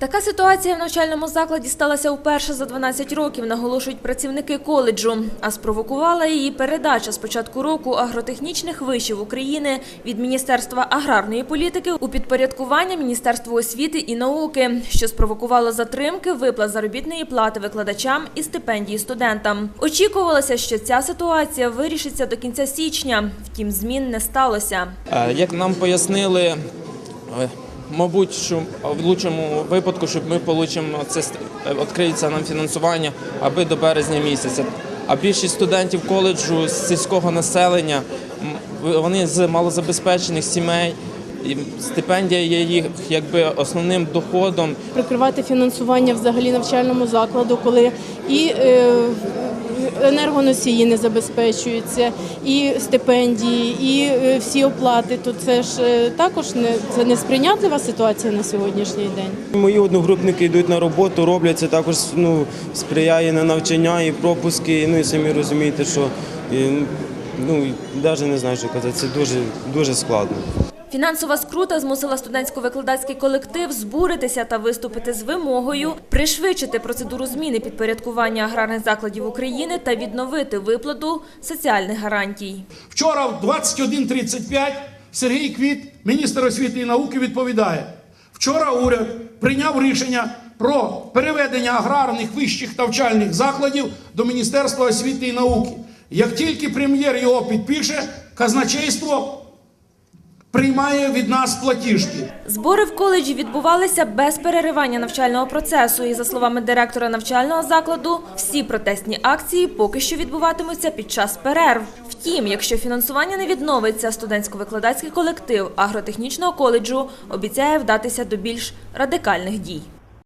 Така ситуація в навчальному закладі сталася вперше за 12 років, наголошують працівники коледжу. А спровокувала її передача з початку року агротехнічних вишів України від Міністерства аграрної політики у підпорядкування Міністерству освіти і науки, що спровокувало затримки виплат заробітної плати викладачам і стипендії студентам. Очікувалося, що ця ситуація вирішиться до кінця січня. Втім, змін не сталося. Е, Як нам пояснили, е, мабуть, що в лучшому випадку, щоб ми отримаємо це відкриється нам фінансування аби до березня місяця. А більшість студентів коледжу з сільського населення, вони з малозабезпечених сімей. І стипендія є їх якби основним доходом. прикривати фінансування взагалі навчальному закладу, коли і е, енергоносії не забезпечуються, і стипендії, і е, всі оплати. То це ж е, також не це не сприйнятлива ситуація на сьогоднішній день. Мої одногрупники йдуть на роботу, роблять це також ну, сприяє на навчання і пропуски. Ну і самі розумієте, що і, ну навіть не знаю, що казати. Це дуже дуже складно. Фінансова скрута змусила студентсько-викладацький колектив збуритися та виступити з вимогою пришвидшити процедуру зміни підпорядкування аграрних закладів України та відновити виплату соціальних гарантій. Вчора в 21.35 Сергій Квіт, міністр освіти і науки, відповідає: вчора уряд прийняв рішення про переведення аграрних вищих навчальних закладів до Міністерства освіти і науки. Як тільки прем'єр його підпише, казначейство приймає від нас платіжки. Збори в коледжі відбувалися без переривання навчального процесу. І за словами директора навчального закладу, всі протестні акції поки що відбуватимуться під час перерв. Втім, якщо фінансування не відновиться, студентсько-викладацький колектив агротехнічного коледжу обіцяє вдатися до більш радикальних дій.